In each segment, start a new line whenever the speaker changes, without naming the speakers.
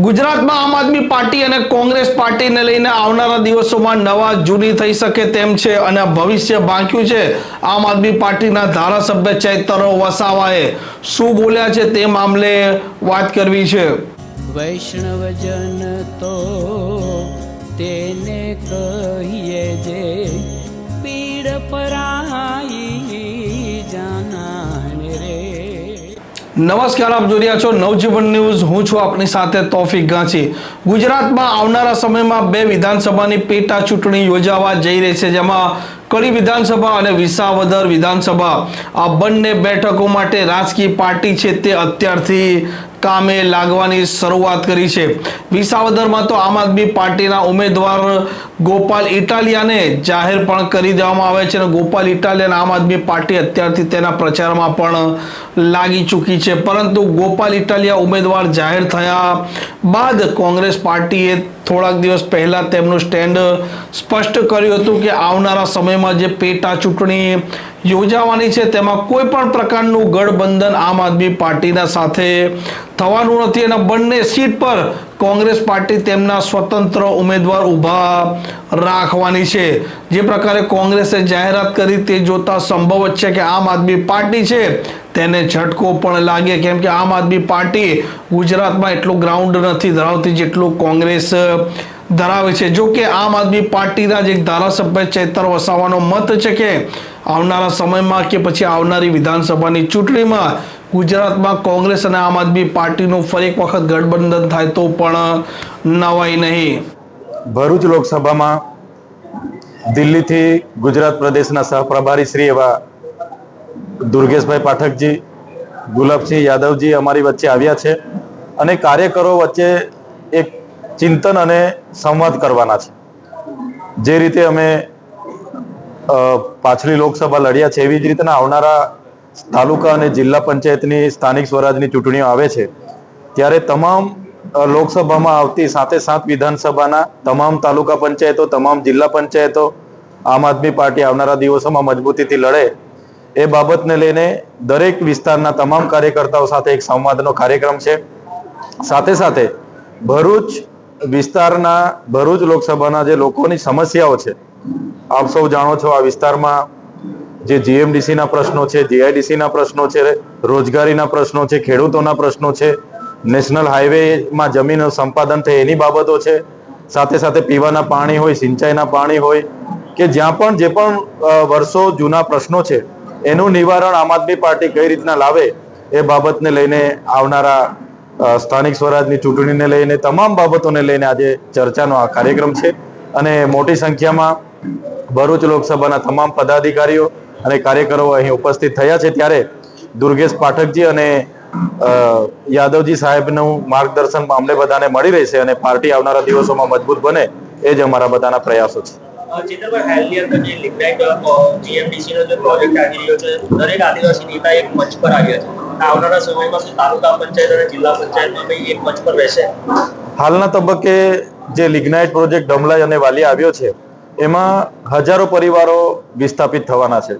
ગુજરાતમાં આમ આદમી પાર્ટી અને કોંગ્રેસ પાર્ટીને લઈને આવનારા દિવસોમાં નવા જૂની થઈ શકે તેમ છે અને ભવિષ્ય બાંક્યું છે. આમ આદમી પાર્ટીના ધારાસભ્ય ચૈતર વસાવાએ શું બોલ્યા છે તે મામલે વાત કરવી છે.
વૈષ્ણવજન તો તેને કહીએ જે પીડ પરાઈ
નમસ્કાર, આપ જોઈ રહ્યા છો નવજીવન ન્યૂઝ. હું છું આપની સાથે તોફિક ગાંચી. ગુજરાતમાં આવનારા સમયમાં બે વિધાનસભાની પેટા ચૂંટણી યોજાવા જઈ રહી છે, જેમાં કડી વિધાનસભા અને વિસાવદર વિધાનસભા. આ બંને બેઠકો માટે રાજકીય પાર્ટી છે તે અત્યારથી કામે લાગવાની શરૂઆત કરી છે. વિસાવદરમાં તો આમ આદમી પાર્ટીના ઉમેદવાર ગોપાલ ઇટાલિયાને જાહેર પણ કરી દેવામાં આવે છે અને ગોપાલ ઇટાલિયાને આમ આદમી પાર્ટી અત્યારથી તેના પ્રચારમાં પણ લાગી ચૂકી છે. પરંતુ ગોપાલ ઇટાલિયા ઉમેદવાર જાહેર થયા બાદ કોંગ્રેસ પાર્ટીએ થોડાક દિવસ પહેલા તેમનું સ્ટેન્ડ સ્પષ્ટ કર્યું હતું કે આવનારા સમયમાં જે પેટા ચૂંટણી યોજાવાની છે, તેમાં કોઈ પણ પ્રકારનું ગઠબંધન આમ આદમી પાર્ટીના સાથે થવાનું નથી અને બંને સીટ પર કોંગ્રેસ પાર્ટી તેમના સ્વતંત્ર ઉમેદવાર ઊભા રાખવાની છે. જે પ્રકારે કોંગ્રેસે જાહેરાત કરી તે જોતા સંભવ છે કે આમ આદમી પાર્ટી છે તેને ઝટકો પણ લાગે. કેમ કે આમ આદમી પાર્ટી ગુજરાતમાં એટલું ગ્રાઉન્ડ નથી ધરાવતી જેટલું કોંગ્રેસ ધરાવે છે. જો કે આમ આદમી પાર્ટીના જ એક ધારાસભ્ય ચેતર વસાવાનો મત છે કે આવનારા સમયમાં કે પછી આવનારી વિધાનસભાની ચૂંટણીમાં ગુજરાતમાં કોંગ્રેસ અને આમ આદમી પાર્ટીનું ફરી એક વખત ગઠબંધન થાય તો પણ નવાઈ નહીં.
ભરૂચ લોકસભામાં દિલ્હીથી ગુજરાત પ્રદેશના સહપ્રભારી શ્રી એવા દુર્ગેશભાઈ પાઠકજી, ગુલાબસિંહ યાદવજી અમારી વચ્ચે આવ્યા છે અને કાર્યકરો વચ્ચે એક ચિંતન અને સંવાદ કરવાના છે. જે રીતે અમે પાછલી લોકસભા લડ્યા છે, એવી જ રીતના આવનારા તાલુકા અને જિલ્લા પંચાયતની સ્થાનિક સ્વરાજની ચૂંટણીઓ આવે છે. ત્યારે તમામ લોકસભામાં આવતી સાથે સાત વિધાનસભાના તમામ તાલુકા પંચાયતો, તમામ જિલ્લા પંચાયતો, આમ આદમી પાર્ટી આવનારા દિવસોમાં મજબૂતીથી લડે, એ બાબતને લઈને દરેક વિસ્તારના તમામ કાર્યકર્તાઓ સાથે એક સંવાદનો કાર્યક્રમ છે. સાથે સાથે ભરૂચ વિસ્તારના ભરૂચ લોકસભાના જે લોકોની સમસ્યાઓ છે, આપ સૌ જાણો છો આ વિસ્તારમાં જે જીએમડીસીના પ્રશ્નો છે, જીઆઈડીસીના પ્રશ્નો છે, રોજગારીના પ્રશ્નો છે, ખેડૂતોના પ્રશ્નો છે, નેશનલ હાઈવેમાં જમીન સંપાદન થાય એની બાબતો છે, સાથે સાથે પીવાના પાણી હોય, સિંચાઈના પાણી હોય, કે જ્યાં પણ જે પણ વર્ષો જૂના પ્રશ્નો છે, એનું નિવારણ આમ આદમી પાર્ટી કઈ રીતના લાવે એ બાબતને લઈને આવનારા સ્થાનિક સ્વરાજની ચૂંટણીને લઈને તમામ બાબતોને લઈને આજે ચર્ચાનો આ કાર્યક્રમ છે. અને મોટી સંખ્યામાં ભરૂચ લોકસભાના તમામ પદાધિકારીઓ અને કાર્યકરો અહીં ઉપસ્થિત થયા છે. ત્યારે દુર્ગેશ પાઠકજી અને યાદવજી સાહેબનું માર્ગદર્શન અમને બધાને મળી રહેશે અને પાર્ટી આવનારા દિવસોમાં મજબૂત બને એ જ અમારા બધાના પ્રયાસો છે.
ચેતનભાઈ, હાલની અંદર જે લિગ્નાઇટ જીએમડીસી નો જે પ્રોજેક્ટ આવી રહ્યો છે, દરેક આદિવાસી નેતા એક મંચ પર આવ્યા છે. આવનારા સમયમાં તાલુકા પંચાયત અને જિલ્લા પંચાયતમાં બી એક મંચ પર રહેશે
હાલના તબક્કે જે લિગ્નાઇટ પ્રોજેક્ટ ડમલાઈ અને વાલી આવ્યો છે, એમાં હજારો પરિવારો વિસ્થાપિત થવાના છે.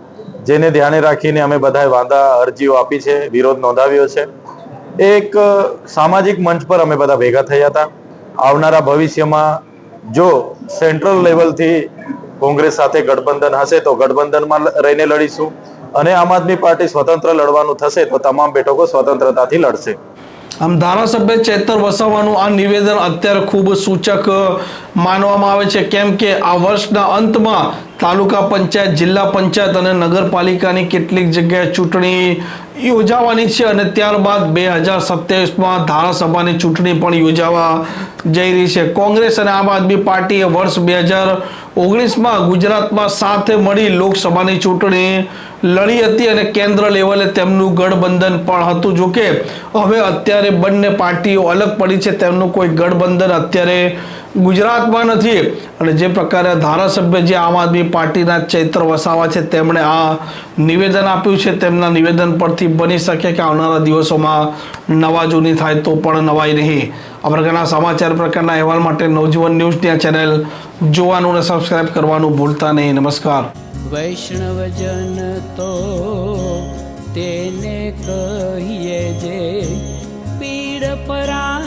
જેને ધ્યાને રાખીને અમે બધાએ વાંધા, અરજીઓ આપી છે, વિરોધ નોંધાવ્યો છે. એક સામાજિક મંચ પર અમે બધા ભેગા થયા હતા. આવનારા ભવિષ્યમાં જો સેન્ટ્રલ લેવલથી કોંગ્રેસ સાથે ગઠબંધન હશે તો ગઠબંધનમાં રહીને લડીશું. અને આમ આદમી પાર્ટી સ્વતંત્ર લડવાનું થશે તો તમામ બેઠકો સ્વતંત્રતાથી લડશે.
આમ ધારાસભ્ય ચેતર વસાવાનું આ નિવેદન અત્યારે ખૂબ સૂચક માનવામાં આવે છે. કેમ કે આ વર્ષના અંતમાં તાલુકા પંચાયત, જિલ્લા પંચાયત અને નગરપાલિકાની કેટલીક જગ્યાએ ચૂંટણી યોજાવાની છે અને ત્યારબાદ બે હજાર સત્યાવીસમાં ધારાસભાની ચૂંટણી પણ યોજાવા જઈ રહી છે. કોંગ્રેસ અને આમ આદમી પાર્ટીએ વર્ષ બે હજાર ઓગણીસમાં ગુજરાતમાં સાથે મળી લોકસભાની ચૂંટણી લડી હતી અને કેન્દ્ર લેવલે તેમનું ગઠબંધન પણ હતું. જોકે, હવે અત્યારે બંને પાર્ટીઓ અલગ પડી છે. તેમનું કોઈ ગઠબંધન અત્યારે ગુજરાતમાં નથી. અને જે પ્રકારે ધારાસભ્ય જે આમ આદમી પાર્ટીના ચૈત્ર વસાવા છે, તેમણે આ નિવેદન આપ્યું છે. તેમના નિવેદન પરથી બની શકે કે આવનારા દિવસોમાં નવા જૂની થાય તો પણ નવાઈ નહીં. આ પ્રકારના સમાચાર પ્રકારના અહેવાલ માટે નવજીવન ન્યૂઝની આ ચેનલ જોવાનું અને સબસ્ક્રાઇબ કરવાનું ભૂલતા નહીં. નમસ્કાર.
વૈષ્ણવજન તો તેને કહીએ જે પીડ પરા